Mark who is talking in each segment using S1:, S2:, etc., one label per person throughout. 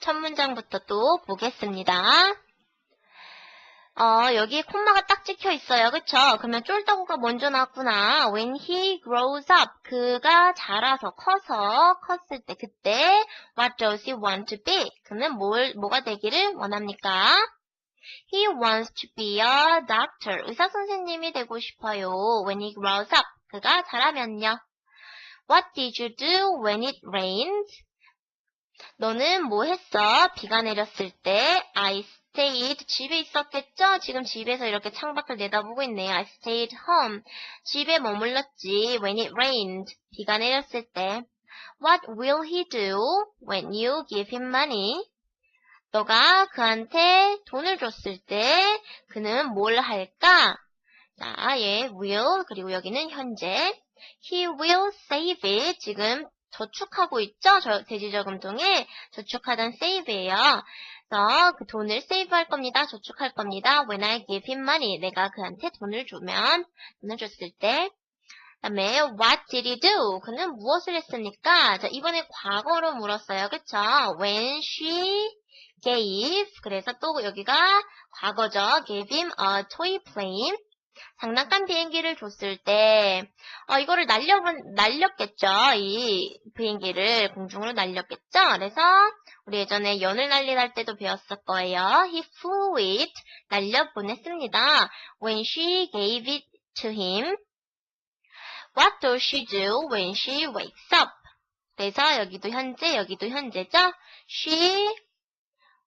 S1: 첫 문장부터 또 보겠습니다. 어, 여기 콤마가 딱 찍혀 있어요. 그쵸? 그러면 쫄다구가 먼저 나왔구나. When he grows up. 그가 자라서, 커서, 컸을 때, 그때, what does he want to be? 그는 뭘, 뭐가 되기를 원합니까? He wants to be a doctor. 의사 선생님이 되고 싶어요. When he grows up. 그가 자라면요. What did you do when it rained? 너는 뭐 했어? 비가 내렸을 때. I stayed. 집에 있었겠죠? 지금 집에서 이렇게 창밖을 내다보고 있네요. I stayed home. 집에 머물렀지. When it rained. 비가 내렸을 때. What will he do when you give him money? 너가 그한테 돈을 줬을 때 그는 뭘 할까? 자, 예, will 그리고 여기는 현재 he will save it 지금 저축하고 있죠? 저 대지저금 통에 저축하던 save예요. 그래서 그 돈을 save 할 겁니다. 저축할 겁니다. When I give him money 내가 그한테 돈을 주면 돈을 줬을 때 그다음에 what did he do? 그는 무엇을 했습니까? 자, 이번에 과거로 물었어요. 그쵸? When she gave 그래서 또 여기가 과거죠. gave him a toy plane 장난감 비행기를 줬을 때 어, 이거를 날려 날렸겠죠. 이 비행기를 공중으로 날렸겠죠. 그래서 우리 예전에 연을 날리할 때도 배웠을 거예요. He flew it 날려 보냈습니다. When she gave it to him What does she do when she wakes up? 그래서 여기도 현재, 여기도 현재죠? She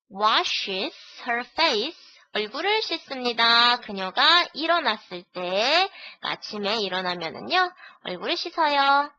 S1: washes her face. 얼굴을 씻습니다. 그녀가 일어났을 때, 아침에 일어나면은요, 얼굴을 씻어요.